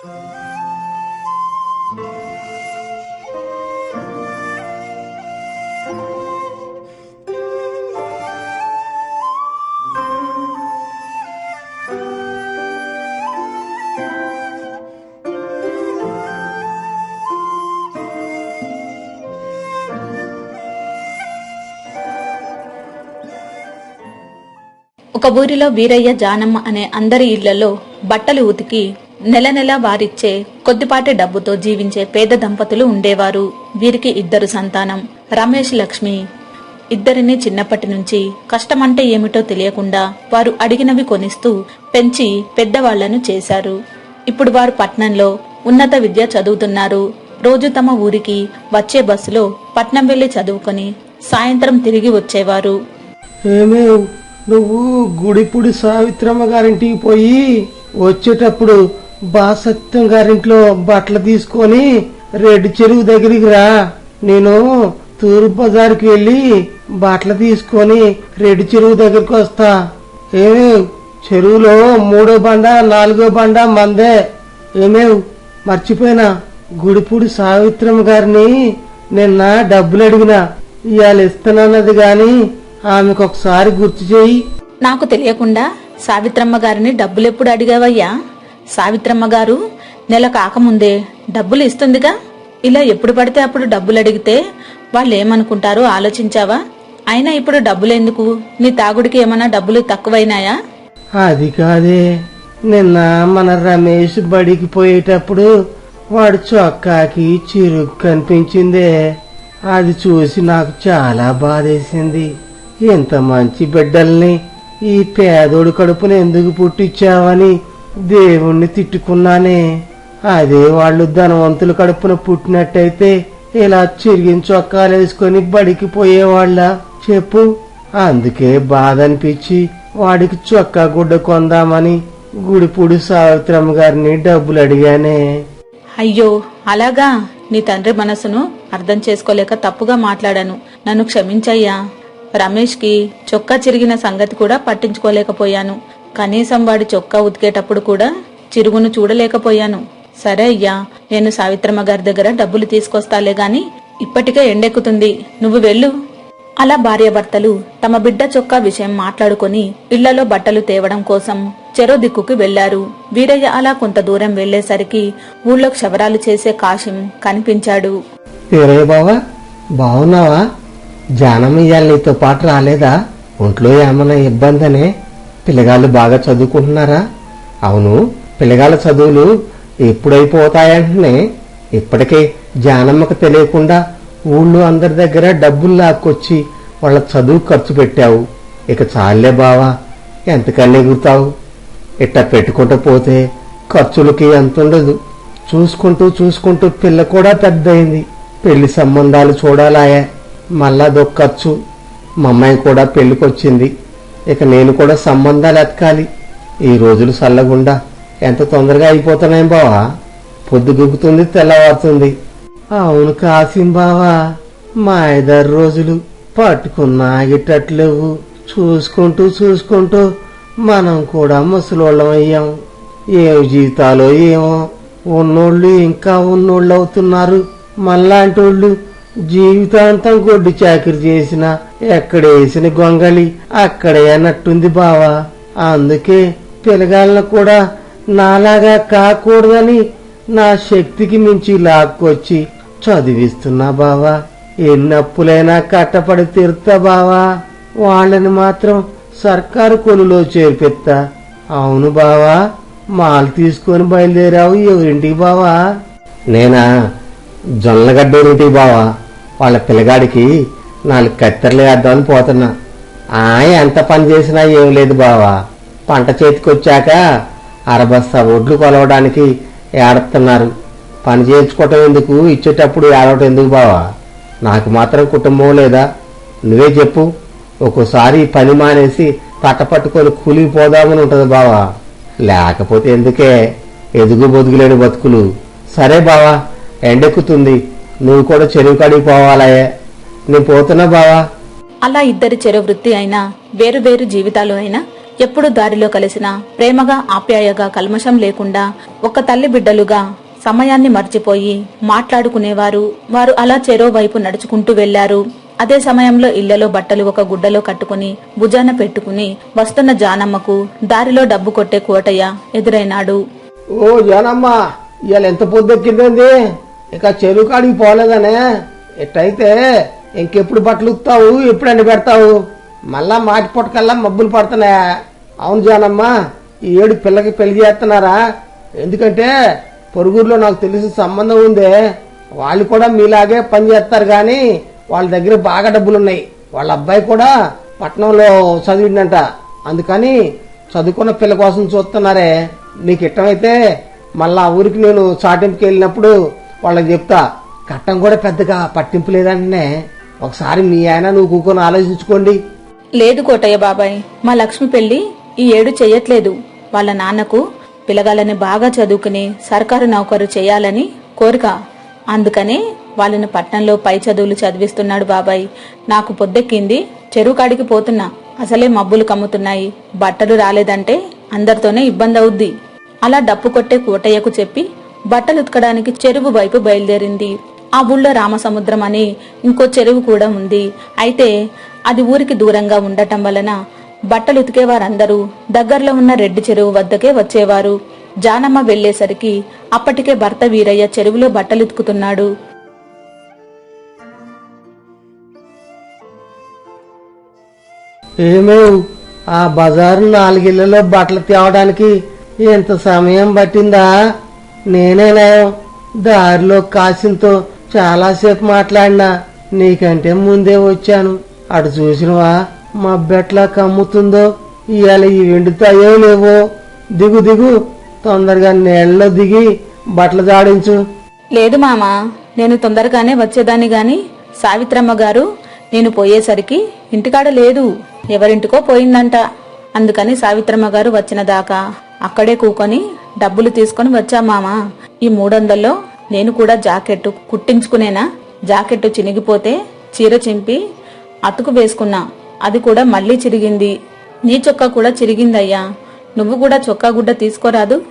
ఒక ఊరిలో వీరయ్య జానమ్మ అనే అందరి ఇళ్ళలో బట్టలు ఉతికి నెల నెల వారిచ్చే కొద్దిపాటి డబ్బుతో జీవించే పేద దంపతులు ఉండేవారు. వీరికి ఇద్దరు సంతానం. రమేష్ లక్ష్మి ఇద్దరిని చిన్నప్పటి నుంచి కష్టమంటే ఏమిటో తెలియకుండా వారు అడిగినవి కొనిస్తూ పెంచి పెద్దవాళ్ళను చేశారు. ఇప్పుడు వారు పట్నంలో ఉన్నత విద్య చదువుతున్నారు. రోజు తమ ఊరికి వచ్చే బస్సులో పట్నం వెళ్ళి చదువుకొని సాయంత్రం తిరిగి వచ్చేవారు. నువ్వు గుడిపుడి సావిత్రమ్మ గారింటికి పోయి వచ్చేటప్పుడు బాసత్యం గారింట్లో బట్టలు తీసుకొని రెడ్డి చెరువు దగ్గరికి రా. నేను తూర్పు బజార్కి వెళ్ళి బట్టలు తీసుకొని రెడ్డి చెరువు దగ్గరికి వస్తా. ఏమే చెరువులో మూడో బండ నాలుగో బండ మందే. ఏమేవ్? మర్చిపోయినా. గుడిపూడి సావిత్రమ్మ గారిని నిన్న డబ్బులు అడిగినా. ఇవాళ ఇస్తానన్నది గాని ఆమెకు ఒకసారి గుర్తు చేయి. నాకు తెలియకుండా సావిత్రమ్మ గారిని డబ్బులు ఎప్పుడు అడిగావయ్యా? సావిత్రమ్మ గారు నెల కాకముందే డబ్బులు ఇస్తుందిగా? ఇలా ఎప్పుడు పడితే అప్పుడు డబ్బులు అడిగితే వాళ్ళు ఏమనుకుంటారో ఆలోచించావా? అయినా ఇప్పుడు డబ్బులెందుకు? నీ తాగుడికి ఏమైనా డబ్బులు తక్కువైనాయా? అది కాదే. నిన్న మన రమేష్ బడికి పోయేటప్పుడు వాడు చొక్కాకి చిరుగు కనిపించిందే. అది చూసి నాకు చాలా బాధేసింది. ఇంత మంచి బిడ్డల్ని ఈ పేదోడు కడుపున ఎందుకు పుట్టించావని దేవుణ్ణి తిట్టుకున్నానే. అదే వాళ్ళు ధనవంతులు కడుపున పుట్టినట్టయితే ఇలా చిరిగిన చొక్కాలు వేసుకొని బడికి పోయేవాళ్ళ? చెప్పు. అందుకే బాధ అనిపించి వాడికి చొక్కా గుడ్డ కొందామని గుడిపూడి సావిత్రమ్మ గారిని డబ్బులు అడిగానే. అయ్యో అలాగా? నీ తండ్రి మనసును అర్థం చేసుకోలేక తప్పుగా మాట్లాడాను. నన్ను క్షమించయ్యా. రమేష్కి చొక్కా చిరిగిన సంగతి కూడా పట్టించుకోలేకపోయాను. కనీసం వాడి చొక్కా ఉతికేటప్పుడు కూడా చిరుగును చూడలేకపోయాను. సరే అయ్యా నేను సావిత్రమ్మ గారి దగ్గర డబ్బులు తీసుకొస్తాలే గాని ఇప్పటికే ఎండెక్కుతుంది. నువ్వు వెళ్ళు. అలా భార్యాభర్తలు తమ బిడ్డ చొక్కా విషయం మాట్లాడుకొని ఇళ్ళలో బట్టలు తేవడం కోసం చెరో దిక్కుకు వెళ్ళారు వీరయ్య అలా కొంత దూరం వెళ్ళేసరికి ఊళ్ళో క్షవరాలు చేసే కాశిం కనిపించాడు. పేరయ్య బావా బాగున్నావా జానం నీతో పాటు రాలేదా? ఒంట్లో ఏమైనా ఇబ్బందనే? పిల్లగాళ్ళు బాగా చదువుకుంటున్నారా? అవును పిల్లగాళ్ళ చదువులు ఎప్పుడైపోతాయంటనే ఇప్పటికే జానమ్మకు తెలియకుండా ఊళ్ళో అందరి దగ్గర డబ్బులు లాక్కొచ్చి వాళ్ళ చదువు ఖర్చు పెట్టావు. ఇక చాలే బావా ఎంతకన్నా ఎగురుతావు? ఇట్టా పెట్టుకుంటూ పోతే ఖర్చులకి ఎంత ఉండదు చూసుకుంటూ చూసుకుంటూ పిల్ల కూడా పెద్దయింది. పెళ్ళి సంబంధాలు చూడాలాయే మళ్ళా అదొక ఖర్చు. మా అమ్మాయి కూడా పెళ్ళికొచ్చింది ఇక నేను కూడా సంబంధాలు ఎతకాలి. ఈ రోజులు చల్లగుండా ఎంత తొందరగా అయిపోతున్నాయి బావా? పొద్దు గుగ్గుతుంది తెల్లవారుతుంది. అవును కాసిం బావా మా ఐదారు రోజులు పట్టుకున్నా ఆగేటట్లేవు చూసుకుంటూ చూసుకుంటూ మనం కూడా ముసలోళ్ళం అయ్యాం. ఏం జీవితాలో ఏమో ఉన్నోళ్ళు ఇంకా ఉన్నోళ్ళు అవుతున్నారు. మళ్ళాంటోళ్ళు జీవితాంతం గొడ్డు చాకిరి చేసిన ఎక్కడేసిన గొంగళి అక్కడే అన్నట్టుంది బావా. అందుకే పిలగాలను కూడా నాలాగా కాకూడదని నా శక్తికి మించి లాక్కొచ్చి చదివిస్తున్నా బావా. ఎన్ని అప్పులైనా కట్టపడి తీరుతా బావా. వాళ్ళని మాత్రం సర్కారు కొలులో చేర్పిస్తా అవును బావా మాలు తీసుకొని బయలుదేరావు ఎవరింటికి బావా? నేనా? జొన్నగడ్డ బావా వాళ్ళ పిల్లగాడికి నాలుగు కత్తెరలు వేద్దామని పోతున్నా. ఆ ఎంత పని చేసినా ఏం లేదు బావా. పంట చేతికొచ్చాక అరబస్తా ఒడ్లు కొలవడానికి ఏడుతున్నారు పని చేయించుకోవటం ఎందుకు? ఇచ్చేటప్పుడు ఏడవటం ఎందుకు బావా? నాకు మాత్రం కుటుంబం లేదా? నువ్వే చెప్పు. ఒక్కోసారి పని మానేసి పట్ట పట్టుకొని కూలిపోదామని ఉంటుంది బావా. లేకపోతే ఎందుకే? ఎదుగు బొదుగులేని బతుకులు. సరే బావా ఎండెక్కుతుంది. నువ్వు కూడా చెరువు కాడికి పోవాలయే. నేను పోతున్నా బావా. అలా ఇద్దరి చెరో వృత్తి అయినా వేరు వేరు జీవితాలు అయినా ఎప్పుడు దారిలో కలిసిన ప్రేమగా ఆప్యాయగా కల్మషం లేకుండా ఒక తల్లి బిడ్డలుగా సమయాన్ని మర్చిపోయి మాట్లాడుకునేవారు వారు అలా చెరో వైపు నడుచుకుంటూ వెళ్ళారు అదే సమయంలో ఇళ్ళలో బట్టలు ఒక గుడ్డలో కట్టుకుని భుజాన పెట్టుకుని వస్తున్న జానమ్మకు దారిలో డబ్బు కొట్టే కోటయ్య ఎదురైనాడు. ఓ జానమ్మ ఇవాళ ఎంత పొద్దెక్కిందండి ఇక చెరువు కాడికి పోలేదనే. ఎట్టయితే ఇంకెప్పుడు బట్టలు ఉత్తావు ఎప్పుడు ఎండ పెడతావు? మళ్ళా మాటి పొట్టకల్లా మబ్బులు పడుతున్నాయా? అవును జానమ్మా ఈ ఏడు పిల్లకి పెళ్ళి చేస్తున్నారా? ఎందుకంటే పొరుగురులో నాకు తెలిసి సంబంధం ఉందే. వాళ్ళు కూడా మీలాగే పని చేస్తారు కానీ వాళ్ళ దగ్గర బాగా డబ్బులున్నాయి. వాళ్ళ అబ్బాయి కూడా పట్నంలో చదివిండంట. అందుకని చదువుకున్న పిల్ల కోసం చూస్తున్నారే. నీకు ఇష్టమైతే మళ్ళా ఆ ఊరికి నేను చాటింపుకి వెళ్ళినప్పుడు వాళ్ళకి చెప్తా కట్టం కూడా పెద్దగా పట్టింపు లేదంటే ఒకసారి మీ ఆయన నువ్వు కూకొని ఆలోచించుకోండి. లేదు కోటయ్య బాబాయ్ మా లక్ష్మి పెళ్ళి ఈ ఏడు చెయ్యట్లేదు. వాళ్ళ నాన్నకు పిల్లగాళ్ళని బాగా చదువుకుని సర్కారు నౌకరు చేయాలని కోరిక. అందుకనే వాళ్ళని పట్టణంలో పై చదువులు చదివిస్తున్నాడు బాబాయ్. నాకు పొద్దెక్కింది చెరువు కాడికి పోతున్నా. అసలే మబ్బులు కమ్ముతున్నాయి. బట్టలు రాలేదంటే అందరితోనే ఇబ్బంది అవుద్ది అలా డప్పు కొట్టే కోటయ్యకు చెప్పి బట్టలు ఉతకడానికి చెరువు వైపు బయలుదేరింది. ఆ ఊళ్ళో రామసముద్రం అని ఇంకో చెరువు కూడా ఉంది. అయితే అది ఊరికి దూరంగా ఉండటం వలన బట్టలు ఉతికే వారందరూ దగ్గరలో ఉన్న రెడ్డి చెరువు వద్దకే వచ్చేవారు. జానమ్మ వెళ్ళేసరికి అప్పటికే భర్త వీరయ్య చెరువులో బట్టలు ఉతుకుతున్నాడు ఏమేవ్ ఆ బజారు నాలుగిళ్ళలో బట్టలు తేవడానికి ఎంత సమయం పట్టిందా? నేనేనా దారిలో కాసింతో చాలాసేపు మాట్లాడినా నీకంటే ముందే వచ్చాను. అటు చూసినవా? మా బెట్లా కమ్ముతుందో? ఇవాళ ఈ వెండుతాయో లేవో? దిగు దిగు. తొందరగా నీళ్ళలో దిగి బట్టలు జాడించు లేదు మామా నేను తొందరగానే వచ్చేదాన్ని గాని సావిత్రమ్మ గారు నేను పోయేసరికి ఇంటికాడ లేదు ఎవరింటికో పోయిందంట. అందుకని సావిత్రమ్మ గారు వచ్చిన దాకా అక్కడే కూకొని డబ్బులు తీసుకొని వచ్చా మామా. ఈ మూడొందల్లో నేను కూడా జాకెట్ కుట్టించుకునేనా? జాకెట్ చినిగిపోతే చీర చింపి అతుకు వేసుకున్నా. అది కూడా మళ్ళీ చిరిగింది. నీ చొక్కా కూడా చిరిగిందయ్యా. నువ్వు కూడా చొక్కా గుడ్డ తీసుకోరాదు.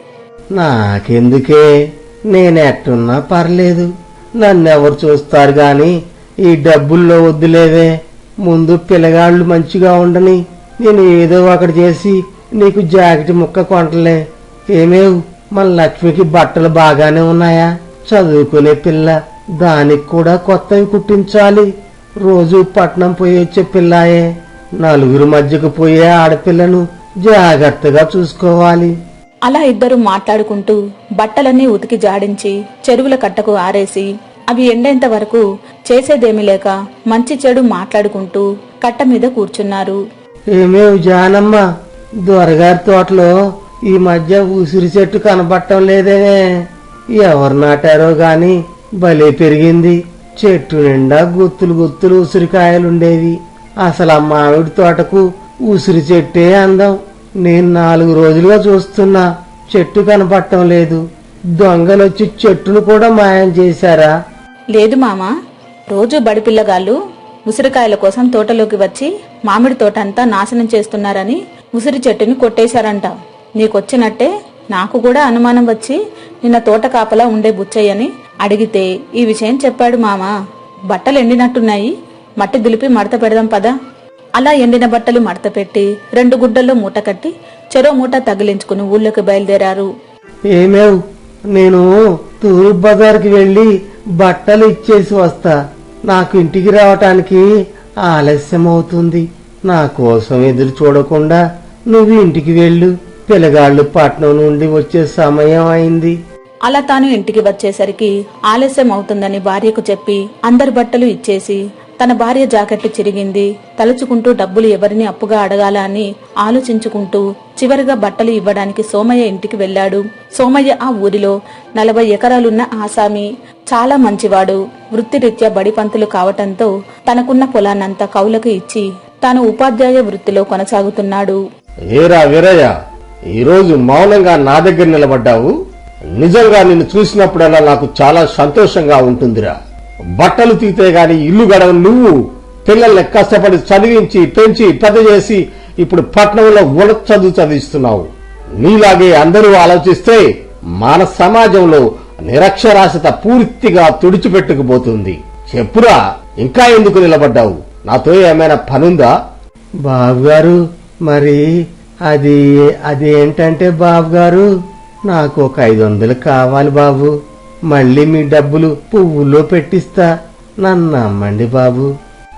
నాకెందుకే? నేనెట్టున్నా పర్లేదు. నన్నెవరు చూస్తారు గాని ఈ డబ్బుల్లో వద్దులేవే. ముందు పిల్లగాళ్ళు మంచిగా ఉండని నేను ఏదో ఒకటి చేసి నీకు జాకెట్ ముక్క కొంటలే. ఏమేవ్? మన లక్ష్మికి బట్టలు బాగానే ఉన్నాయా? చదువుకునే పిల్ల. దానికి కూడా కొత్తవి కుట్టించాలి. రోజు పట్నం పోయి వచ్చే పిల్లాయే. నలుగురు మధ్యకు పోయే ఆడపిల్లను జాగ్రత్తగా చూసుకోవాలి. అలా ఇద్దరు మాట్లాడుకుంటూ బట్టలన్నీ ఉతికి జాడించి చెరువుల కట్టకు ఆరేసి అవి ఎండేంత వరకు చేసేదేమీ లేక మంచి చెడు మాట్లాడుకుంటూ కట్ట మీద కూర్చున్నారు. ఏమేవ్ జానమ్మ? దొరగారి తోటలో ఈ మధ్య ఉసిరి చెట్టు కనబట్టం లేదే. ఎవరు నాటారో గాని భలే పెరిగింది. చెట్టు నిండా గుత్తులు గుత్తులు ఉసిరికాయలుండేవి. అసలు ఆ మామిడి తోటకు ఉసిరి చెట్టే అందం. నేను నాలుగు రోజులుగా చూస్తున్నా చెట్టు కనపడటం లేదు. దొంగలొచ్చి చెట్టును కూడా మాయం చేశారా? లేదు మామా. రోజు బడిపిల్లగాళ్ళు ఉసిరికాయల కోసం తోటలోకి వచ్చి మామిడి తోట అంతా నాశనం చేస్తున్నారని ఉసిరి చెట్టుని కొట్టేశారంట. నీకొచ్చినట్టే నాకు కూడా అనుమానం వచ్చి నిన్న తోట కాపలా ఉండే బుచ్చయ్యని అడిగితే ఈ విషయం చెప్పాడు మామ. బట్టలు ఎండినట్టున్నాయి. మట్టి దులిపి మడత పెడదాం పదా. అలా ఎండిన బట్టలు మడత పెట్టి రెండు గుడ్డల్లో మూట కట్టి చెరో మూట తగిలించుకుని ఊళ్ళోకి బయలుదేరారు. ఏమేవ్ నేను తూర్పు బజార్కి వెళ్ళి బట్టలు ఇచ్చేసి వస్తా. నాకు ఇంటికి రావటానికి ఆలస్యం అవుతుంది నా కోసం ఎదురు చూడకుండా నువ్వు ఇంటికి వెళ్ళు. పిల్లగాళ్ళు పట్నం నుండి వచ్చే సమయం అయింది. అలా తాను ఇంటికి వచ్చేసరికి ఆలస్యం అవుతుందని భార్యకు చెప్పి అందరి బట్టలు ఇచ్చేసి తన భార్య జాకెట్టు చిరిగింది. తలుచుకుంటూ డబ్బులు ఎవరిని అప్పుగా అడగాల అని ఆలోచించుకుంటూ చివరిగా బట్టలు ఇవ్వడానికి సోమయ్య ఇంటికి వెళ్ళాడు. సోమయ్య ఆ ఊరిలో నలభై ఎకరాలున్న ఆసామి చాలా మంచివాడు. వృత్తిరీత్యా బడిపంతులు కావటంతో తనకున్న పొలాన్నంతా కౌలకు ఇచ్చి తాను ఉపాధ్యాయ వృత్తిలో కొనసాగుతున్నాడు. ఏరా వీరయ్య ఈరోజు మౌనంగా నా దగ్గర నిలబడ్డావు? నిజంగా నిన్ను చూసినప్పుడల్లా నాకు చాలా సంతోషంగా ఉంటుందిరా. బట్టలు తీతే గాని ఇల్లు గడవ నువ్వు. పిల్లల్ని కష్టపడి చదివించి పెంచి పెద్ద చేసి ఇప్పుడు పట్నంలో ఉన్నత చదువు చదివిస్తున్నావు. నీలాగే అందరూ ఆలోచిస్తే మన సమాజంలో నిరక్షరాస్యత పూర్తిగా తుడిచిపెట్టుకుపోతుంది. చెప్పురా ఇంకా ఎందుకు నిలబడ్డావు? నాతో ఏమైనా పనుందా? బాబు గారు మరి అది అది ఏంటంటే బాబు గారు నాకు ఒక ఐదు వందలు కావాలి బాబు. మళ్ళీ మీ డబ్బులు పువ్వుల్లో పెట్టిస్తా. నన్ను నమ్మండి బాబు.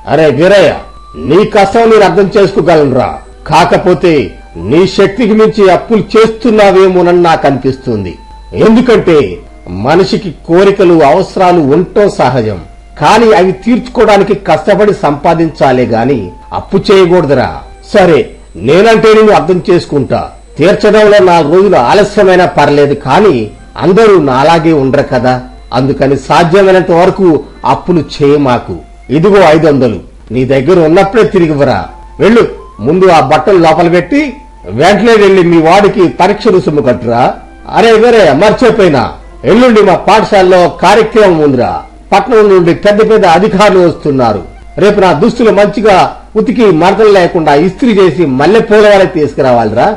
అరే వీరయ్య నీ కష్టం నేను అర్థం చేసుకోగలనురా. కాకపోతే నీ శక్తికి మించి అప్పులు చేస్తున్నావేమోనని నాకు అనిపిస్తుంది. ఎందుకంటే మనిషికి కోరికలు అవసరాలు ఉండటం సహజం. కానీ అవి తీర్చుకోవడానికి కష్టపడి సంపాదించాలే గాని అప్పు చేయకూడదురా. సరే నేనంటే నేను అర్థం చేసుకుంటా. తీర్చడంలో నాలుగు రోజులు ఆలస్యమైనా పర్లేదు కానీ అందరూ నాలాగే ఉండరు కదా. అందుకని సాధ్యమైనంత వరకు అప్పులు చేయమాకు ఇదిగో ఐదు వందలు. నీ దగ్గర ఉన్నప్పుడే తిరిగివరా వెళ్ళు ముందు ఆ బట్టలు లోపల పెట్టి వెంటనే వెళ్ళి మీ వాడికి పరీక్ష రుసుము కట్టురా. అరే వేరే మర్చిపోయినా. ఎల్లుండి మా పాఠశాలలో కార్యక్రమం ఉందిరా. పట్నం నుండి పెద్ద పెద్ద అధికారులు వస్తున్నారు. రేపు నా దుస్తులు మంచిగా ఉతికి మరదలు లేకుండా ఇస్త్రీ చేసి మల్లె పూల వాళ్ళకి తీసుకురావాలిరా.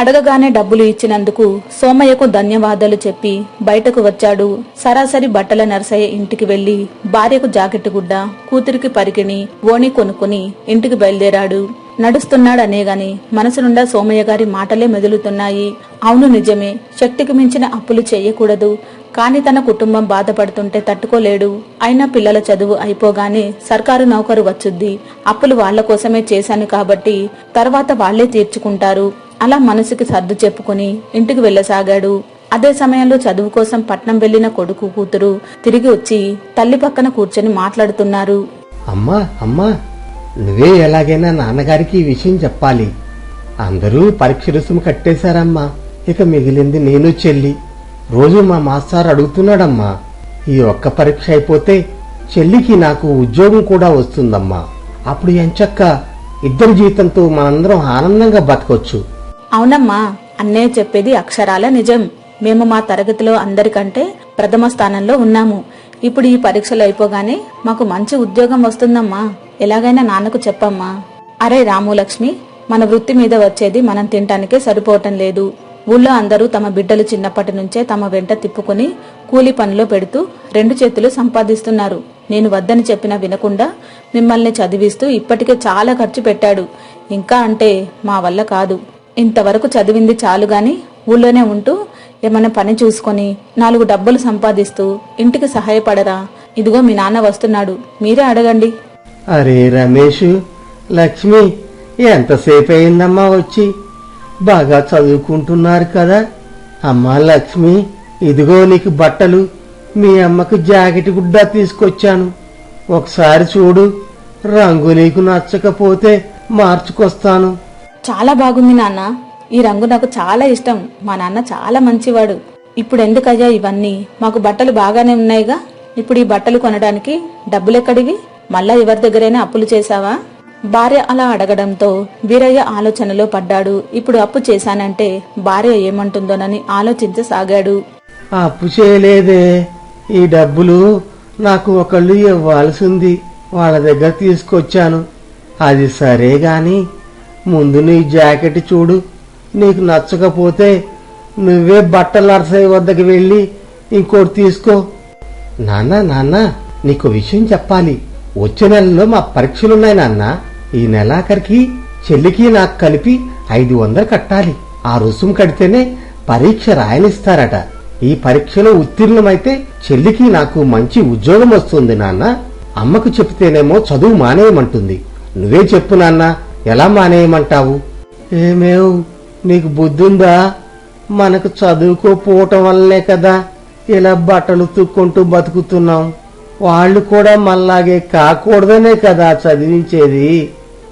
అడగగానే డబ్బులు ఇచ్చినందుకు సోమయ్యకు ధన్యవాదాలు చెప్పి బయటకు వచ్చాడు. సరాసరి బట్టల నరసయ్య ఇంటికి వెళ్ళి భార్యకు జాకెట్టు గుడ్డ కూతురికి పరికిణి ఓణి కొనుక్కుని ఇంటికి బయలుదేరాడు. నడుస్తున్నాడనే గాని మనసు నుండా సోమయ్య గారి మాటలే మెదులుతున్నాయి. అవును నిజమే శక్తికి మించిన అప్పులు చేయకూడదు. కాని తన కుటుంబం బాధపడుతుంటే తట్టుకోలేడు. అయినా పిల్లల చదువు అయిపోగానే సర్కారు నౌకరు వచ్చుద్ది. అప్పులు వాళ్ళ కోసమే చేశాను కాబట్టి తర్వాత వాళ్ళే తీర్చుకుంటారు. అలా మనసుకి సర్దు చెప్పుకుని ఇంటికి వెళ్ళసాగాడు. అదే సమయంలో చదువు కోసం పట్నం వెళ్ళిన కొడుకు కూతురు తిరిగి వచ్చి తల్లి పక్కన కూర్చొని మాట్లాడుతున్నారు. అమ్మా అమ్మా నువ్వే ఎలాగైనా నాన్నగారికి ఈ విషయం చెప్పాలి. అందరూ పరీక్ష రుసుము కట్టేశారమ్మా. ఇక మిగిలింది నేను చెల్లి. రోజు మా మాస్టారు అడుగుతున్నాడమ్మా ఈ ఒక్క పరీక్ష అయిపోతే చెల్లికి నాకు ఉద్యోగం కూడా వస్తుందమ్మా. అప్పుడు ఎంచక్క ఇద్దరి జీవితంతో మనందరం ఆనందంగా బతకొచ్చు. అవునమ్మా అన్నయ్య చెప్పేది అక్షరాల నిజం. మేము మా తరగతిలో అందరికంటే ప్రథమ స్థానంలో ఉన్నాము. ఇప్పుడు ఈ పరీక్షలు అయిపోగానే మాకు మంచి ఉద్యోగం వస్తుందమ్మా. ఎలాగైనా నాన్నకు చెప్పమ్మా. అరే రాములక్ష్మి మన వృత్తి మీద వచ్చేది మనం తినటానికే సరిపోవటం లేదు. ఊళ్ళో అందరూ తమ బిడ్డలు చిన్నప్పటి నుంచే తమ వెంట తిప్పుకుని కూలి పనిలో పెడుతూ రెండు చేతులు సంపాదిస్తున్నారు. నేను వద్దని చెప్పినా వినకుండా మిమ్మల్ని చదివిస్తూ ఇప్పటికే చాలా ఖర్చు పెట్టాడు. ఇంకా అంటే మా వల్ల కాదు. ఇంతవరకు చదివింది చాలు గాని ఊళ్ళోనే ఉంటూ ఏమైనా పని చూసుకొని నాలుగు డబ్బులు సంపాదిస్తూ ఇంటికి సహాయపడరా. ఇదిగో మీ నాన్న వస్తున్నాడు. మీరే అడగండి. అరే రమేష్ లక్ష్మి ఎంతసేపు అయిందమ్మా వచ్చి? బాగా చదువుకుంటున్నారు కదా. అమ్మా లక్ష్మి ఇదిగో నీకు బట్టలు. మీ అమ్మకు జాకెట్ గుడ్డ తీసుకొచ్చాను. ఒకసారి చూడు రంగు నీకు నచ్చకపోతే మార్చుకొస్తాను. చాలా బాగుంది నాన్న. ఈ రంగు నాకు చాలా ఇష్టం. మా నాన్న చాలా మంచివాడు. ఇప్పుడు ఎందుకయ్యా ఇవన్నీ? మాకు బట్టలు బాగానే ఉన్నాయిగా. ఇప్పుడు ఈ బట్టలు కొనడానికి డబ్బులెక్కడివి? మళ్ళా ఎవరి దగ్గరైనా అప్పులు చేశావా? భార్య అలా అడగడంతో వీరయ్య ఆలోచనలో పడ్డాడు. ఇప్పుడు అప్పు చేశానంటే భార్య ఏమంటుందోనని ఆలోచించసాగాడు. అప్పు చేయలేదే. ఈ డబ్బులు నాకు ఒకళ్ళు ఇవ్వాల్సింది. వాళ్ళ దగ్గర తీసుకొచ్చాను. అది సరే గాని ముందు నీ జాకెట్ చూడు. నీకు నచ్చకపోతే నువ్వే బట్టల నర్సయ్య వద్దకు వెళ్ళి ఇంకోటి తీసుకో. నాన్న నాన్న నీకు విషయం చెప్పాలి. వచ్చే నెలలో మా పరీక్షలున్నాయి నాన్న. ఈ నెలాఖరికి చెల్లికి నాకు కలిపి ఐదు వందలు కట్టాలి. ఆ రుసుము కడితేనే పరీక్ష రాయనిస్తారట. ఈ పరీక్షలో ఉత్తీర్ణమైతే చెల్లికి నాకు మంచి ఉద్యోగం వస్తుంది నాన్న. అమ్మకు చెప్తేనేమో చదువు మానేయమంటుంది. నువ్వే చెప్పు నాన్న ఎలా మానేయమంటావు? ఏమేవ్ నీకు బుద్ధుందా? మనకు చదువుకోపోవటం వల్లనే కదా ఇలా బట్టలు తుక్కుంటూ బతుకుతున్నాం. వాళ్ళు కూడా మనలాగే కాకూడదనే కదా చదివించేది.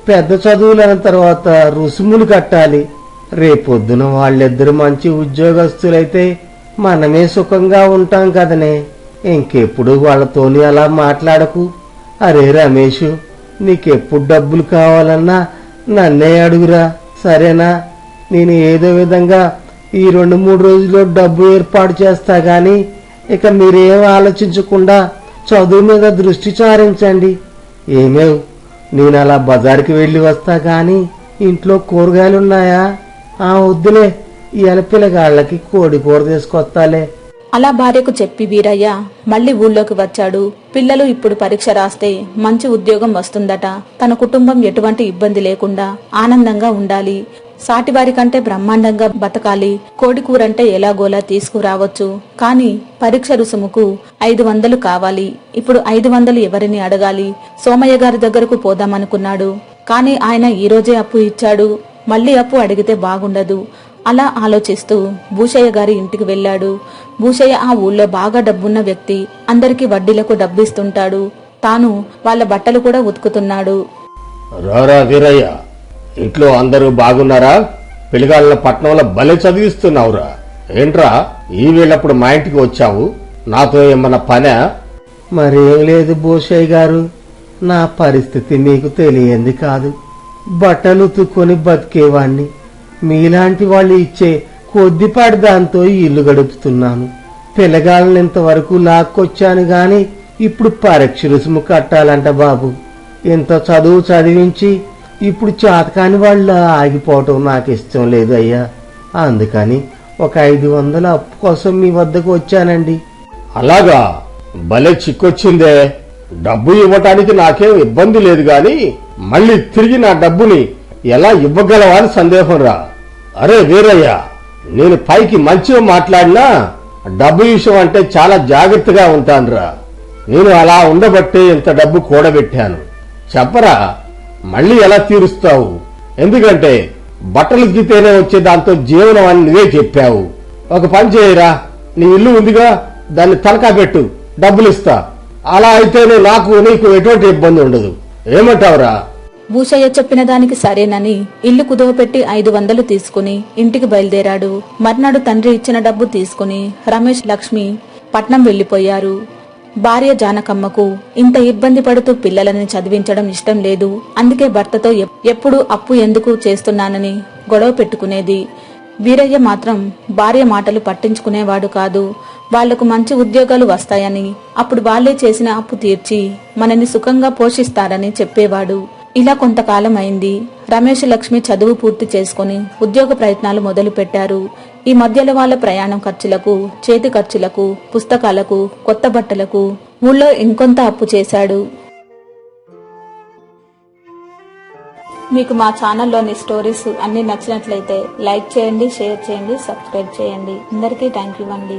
పెద్ద చదువులైన తర్వాత రుసుములు కట్టాలి. రేపొద్దున వాళ్ళిద్దరు మంచి ఉద్యోగస్తులైతే మనమే సుఖంగా ఉంటాం కదనే. ఇంకెప్పుడు వాళ్ళతోని అలా మాట్లాడకు. అరే రమేష్ నీకెప్పుడు డబ్బులు కావాలన్నా నన్నే అడుగురా సరేనా? నేను ఏదో విధంగా ఈ రెండు మూడు రోజుల్లో డబ్బు ఏర్పాటు చేస్తా గాని ఇక మీరేం ఆలోచించకుండా చదువు మీద దృష్టి సారించండి. ఏమేవ్? నేను అలా బజార్కి వెళ్ళి వస్తా కానీ ఇంట్లో కూరగాయలున్నాయా? ఆ వద్దులే. ఇవాళ పిల్లగాళ్ళకి కోడి కూర తీసుకొస్తాలే. అలా భార్యకు చెప్పి వీరయ్య మళ్ళీ ఊళ్ళోకి వచ్చాడు. పిల్లలు ఇప్పుడు పరీక్ష రాస్తే మంచి ఉద్యోగం వస్తుందట. తన కుటుంబం ఎటువంటి ఇబ్బంది లేకుండా ఆనందంగా ఉండాలి. సాటివారి కంటే బ్రహ్మాండంగా బతకాలి. కోడికూరంటే ఎలాగోలా తీసుకురావచ్చు. కానీ పరీక్ష రుసుముకు ఐదు వందలు కావాలి. ఇప్పుడు ఐదు వందలు ఎవరిని అడగాలి? సోమయ్య గారి దగ్గరకు పోదామనుకున్నాడు. కానీ ఆయన ఈరోజే అప్పు ఇచ్చాడు. మళ్ళీ అప్పు అడిగితే బాగుండదు. అలా ఆలోచిస్తూ భూషయ్య గారి ఇంటికి వెళ్ళాడు. భూషయ్య ఆ ఊళ్ళో బాగా డబ్బున్న వ్యక్తి అందరికీ వడ్డీలకు డబ్బిస్తుంటాడు. తాను వాళ్ళ బట్టలు కూడా ఉతుకుతున్నాడు. రారా వీరయ్య ఇంట్లో అందరూ బాగున్నారా? పిల్లగాళ్ళ పట్నంలో భలే చదివిస్తున్నావురా. ఏంట్రా ఈ వేళప్పుడు మా ఇంటికి వచ్చావు? నాతో ఏమన్నా పనా? మరేం లేదు భూషయ్య గారు. నా పరిస్థితి మీకు తెలియంది కాదు. బట్టలు ఉతుక్కొని బతికేవాణ్ణి. మీలాంటి వాళ్ళు ఇచ్చే కొద్దిపాటి దాంతో ఇల్లు గడుపుతున్నాను. పిల్లగాళ్ళని ఇంతవరకు లాక్కొచ్చాను గాని ఇప్పుడు పరీక్ష రుసుము కట్టాలంట బాబు. ఇంత చదువు చదివించి ఇప్పుడు చేతకాని వాళ్ళు ఆగిపోవటం నాకు ఇష్టం లేదు అయ్యా. అందుకని ఒక ఐదు వందల అప్పు కోసం మీ వద్దకు వచ్చానండి. అలాగా? భలే చిక్కొచ్చిందే. డబ్బు ఇవ్వటానికి నాకేం ఇబ్బంది లేదు గాని మళ్ళీ తిరిగి నా డబ్బుని ఎలా ఇవ్వగలవా అని సందేహం రా అరే వీరయ్య నేను పైకి మంచిగా మాట్లాడినా డబ్బు విషయం అంటే చాలా జాగ్రత్తగా ఉంటానురా. నేను అలా ఉండబట్టే ఇంత డబ్బు కూడబెట్టాను. చెప్పరా మళ్ళీ ఎలా తీరుస్తావు? ఎందుకంటే బట్టలు గీతేనే వచ్చే దాంతో జీవనం అని నువ్వే చెప్పావు. ఒక పని చేయరా నీ ఇల్లు ఉందిగా దాన్ని తనఖా పెట్టు డబ్బులు ఇస్తా అలా అయితేనే నాకు నీకు ఎటువంటి ఇబ్బంది ఉండదు. ఏమంటావురా? భూషయ్య చెప్పిన దానికి సరేనని ఇల్లు కుదువపెట్టి ఐదు వందలు తీసుకుని ఇంటికి బయలుదేరాడు. మర్నాడు తండ్రి ఇచ్చిన డబ్బు తీసుకుని రమేష్ లక్ష్మి పట్నం వెళ్ళిపోయారు భార్య జానకమ్మకు ఇంత ఇబ్బంది పడుతూ పిల్లలని చదివించడం ఇష్టం లేదు. అందుకే భర్తతో ఎప్పుడు అప్పు ఎందుకు చేస్తున్నానని గొడవ పెట్టుకునేది. వీరయ్య మాత్రం భార్య మాటలు పట్టించుకునేవాడు కాదు. వాళ్ళకు మంచి ఉద్యోగాలు వస్తాయని అప్పుడు వాళ్ళే చేసిన అప్పు తీర్చి మనని సుఖంగా పోషిస్తారని చెప్పేవాడు. ఇలా కొంతకాలం అయింది రమేష్ లక్ష్మి చదువు పూర్తి చేసుకుని ఉద్యోగ ప్రయత్నాలు మొదలు పెట్టారు ఈ మధ్యలో వాళ్ళ ప్రయాణం ఖర్చులకు చేతి ఖర్చులకు పుస్తకాలకు కొత్త బట్టలకు ఊళ్ళో ఇంకొంత అప్పు చేశాడు. మీకు మా ఛానల్లోని స్టోరీస్ అన్ని నచ్చినట్లయితే లైక్ చేయండి షేర్ చేయండి సబ్స్క్రైబ్ చేయండి. అందరికీ థ్యాంక్ యూ అండి.